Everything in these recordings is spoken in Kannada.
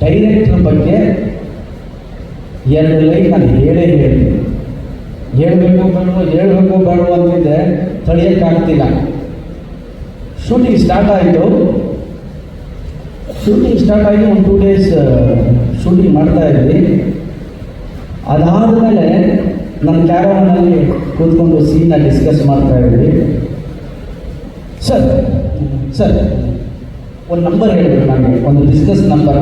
ಡೈರೆಕ್ಟರ್ ಬಗ್ಗೆ ಎರಡು ಲೈನ್ ನಾನು ಹೇಳೇ ಹೇಳಿ ಹೇಳಬೇಕು ಬೇಡವೋ ಹೇಳಬೇಕು ಬೇಡವೋ ಅಂತಿದ್ದೆ ತಡೆಯೋಕ್ಕಾಗ್ತಿಲ್ಲ ಶೂಟಿಂಗ್ ಸ್ಟಾರ್ಟ್ ಆಯಿತು. ಶೂಟಿಂಗ್ ಸ್ಟಾರ್ಟ್ ಆಗಿ ಒಂದು ಟೂ ಡೇಸ್ ಶೂಟಿಂಗ್ ಮಾಡ್ತಾ ಇದ್ವಿ. ಅದಾದಮೇಲೆ ನನ್ನ ಕ್ಯಾರವನಲ್ಲಿ ಕೂತ್ಕೊಂಡು ಸೀನ ಡಿಸ್ಕಸ್ ಮಾಡ್ತಾ ಇದ್ವಿ. ಸರ್ ಸರ್, ಒಂದು ನಂಬರ್ ಹೇಳಬೇಕು ನನಗೆ, ಒಂದು ಡಿಸ್ಕಸ್ ನಂಬರ್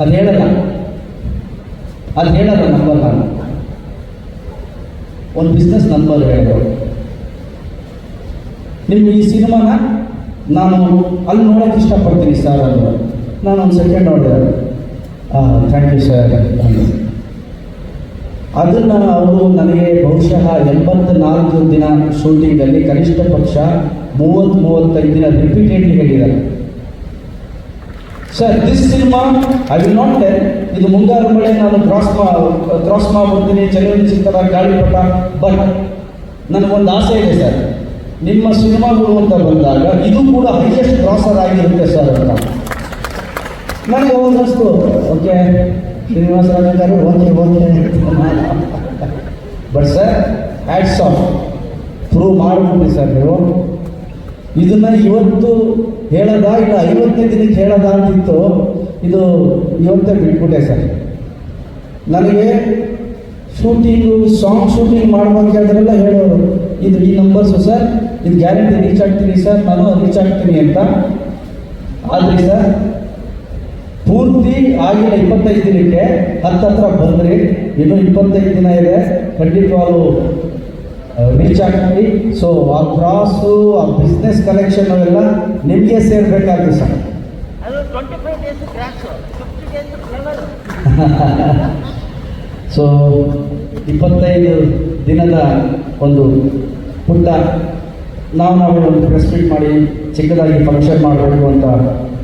ಅದು ಹೇಳಲ್ಲ. ಅದು ಹೇಳಲ್ಲ ನಂಬರ್ ನಾನು ಒಂದು ಬಿಸ್ನೆಸ್ ನಂಬರ್ ಹೇಳಿದ್ರು ನಿಮ್ಗೆ ಈ ಸಿನಿಮಾನ ನಾನು ಅಲ್ಲಿ ನೋಡೋಕೆ ಇಷ್ಟಪಡ್ತೀನಿ ಸರ್ ಅಂದರು ನಾನು ಒಂದು second order thank you sir ಅದನ್ನು ಅವರು ನನಗೆ ಬಹುಶಃ ಎಂಬತ್ನಾಲ್ಕು ದಿನ ಶೂಟಿಂಗಲ್ಲಿ ಕನಿಷ್ಠ ಪಕ್ಷ ಮೂವತ್ತು ಮೂವತ್ತೈದು ದಿನ ರಿಪೀಟೆಡ್ಲಿ ಹೇಳಿದ್ದಾರೆ. Sir this cinema I will not tell ಇದು ಮುಂಗಾರು ಮಳೆ ನಾನು ಕ್ರಾಸ್ ಮಾ ಕ್ರಾಸ್ ಮಾಡ್ಬಿಡ್ತೀನಿ ಚಲನಚಿತ್ರ ಗಾಳಿಪಟ ಬಟ್ ನನಗೊಂದು ಆಸೆ ಇದೆ ಸರ್ ನಿಮ್ಮ ಸಿನಿಮಾಗಳು ಅಂತ ಬಂದಾಗ ಇದು ಕೂಡ ಹೈಯೆಸ್ಟ್ ಕ್ರಾಸರ್ ಆಗಿರುತ್ತೆ ಸರ್ ಅಂತ. ನನಗೆ ಒಂದಷ್ಟು okay Srinivasa ರಾಜಗಾರು okay okay but sir ads of prove ಮಾಡಿಬಿಟ್ರಿ sir ನೀವು. ಇದನ್ನ ಇವತ್ತು ಹೇಳದ, ಇಲ್ಲ ಐವತ್ತನೇ ದಿನಕ್ಕೆ ಹೇಳದ ಅಂತಿತ್ತು, ಇದು ಇವತ್ತೇ ಬಿಟ್ಬಿಟ್ಟೆ ಸರ್. ನನಗೆ ಶೂಟಿಂಗು ಸಾಂಗ್ ಶೂಟಿಂಗ್ ಮಾಡುವಂತ ಹೇಳೋರು, ಇದು ಈ ನಂಬರ್ಸು ಸರ್, ಇದು ಗ್ಯಾರಂಟಿ ರೀಚ್ ಆಗ್ತೀನಿ ಸರ್, ನಾನು ರೀಚ್ ಆಗ್ತೀನಿ ಅಂತ. ಆದರೆ ಸರ್, ಪೂರ್ತಿ ಆಗಿಲ್ಲ ಇಪ್ಪತ್ತೈದು ದಿನಕ್ಕೆ, ಹತ್ತತ್ರ ಬಂದ್ರಿ, ಇನ್ನೂ ಇಪ್ಪತ್ತೈದು ದಿನ ಇದೆ, ಖಂಡಿತವಾಗ್ಲೂ ರೀಚ್ ಆಗ್ತೀವಿ. ಸೊ ಆ ಕ್ರಾಸು ಆ ಬಿಸ್ನೆಸ್ ಕಲೆಕ್ಷನ್ ಎಲ್ಲ ನಿಮಗೆ ಸೇರ್ಬೇಕಾಗುತ್ತೆ ಸರ್. ಸೊ ಇಪ್ಪತ್ತೈದು ದಿನದ ಒಂದು ಪುಟ್ಟ ನಾವು ನಾವು ಒಂದು ಪ್ರೆಸ್ ಮೀಟ್ ಮಾಡಿ ಚಿಕ್ಕದಾಗಿ ಫಂಕ್ಷನ್ ಮಾಡಬೇಕು ಅಂತ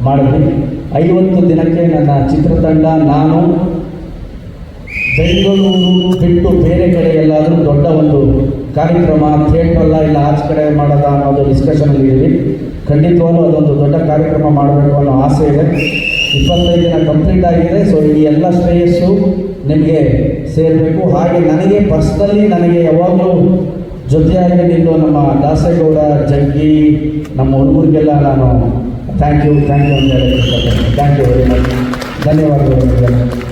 ಮಾಡಿದ್ವಿ. ಐವತ್ತು ದಿನಕ್ಕೆ ನನ್ನ ಚಿತ್ರತಂಡ ನಾನು ಬೆಂಗಳೂರು ಬಿಟ್ಟು ಬೇರೆ ಕಡೆ ಎಲ್ಲಾದರೂ ಕಾರ್ಯಕ್ರಮ ಥಿಯೇಟ್ರಲ್ಲ ಇಲ್ಲ ಆಚೆ ಕಡೆ ಮಾಡೋದ ಅನ್ನೋದು ಡಿಸ್ಕಷನಲ್ಲಿ ಇದ್ದೀವಿ. ಖಂಡಿತವಾಗ್ಲೂ ಅದೊಂದು ದೊಡ್ಡ ಕಾರ್ಯಕ್ರಮ ಮಾಡಬೇಕು ಅನ್ನೋ ಆಸೆ ಇದೆ. ಇಪ್ಪತ್ತೈದು ದಿನ ಕಂಪ್ಲೀಟ್ ಆಗಿದೆ. ಸೊ ಈ ಎಲ್ಲ ಶ್ರೇಯಸ್ಸು ನಿಮಗೆ ಸೇರಬೇಕು. ಹಾಗೆ ನನಗೆ ಪರ್ಸ್ನಲಿ ನನಗೆ ಯಾವಾಗಲೂ ಜೊತೆಯಾಗಿ ನಿಂತು ನಮ್ಮ ದಾಸೇಗೌಡ, ಜಗ್ಗಿ, ನಮ್ಮ ಹುಡುಗರಿಗೆಲ್ಲ ನಾನು ಥ್ಯಾಂಕ್ ಯು ಥ್ಯಾಂಕ್ ಯು ಅಂತ ಹೇಳಿ ಥ್ಯಾಂಕ್ ಯು ವೆರಿ ಮಚ್ ಧನ್ಯವಾದಗಳು.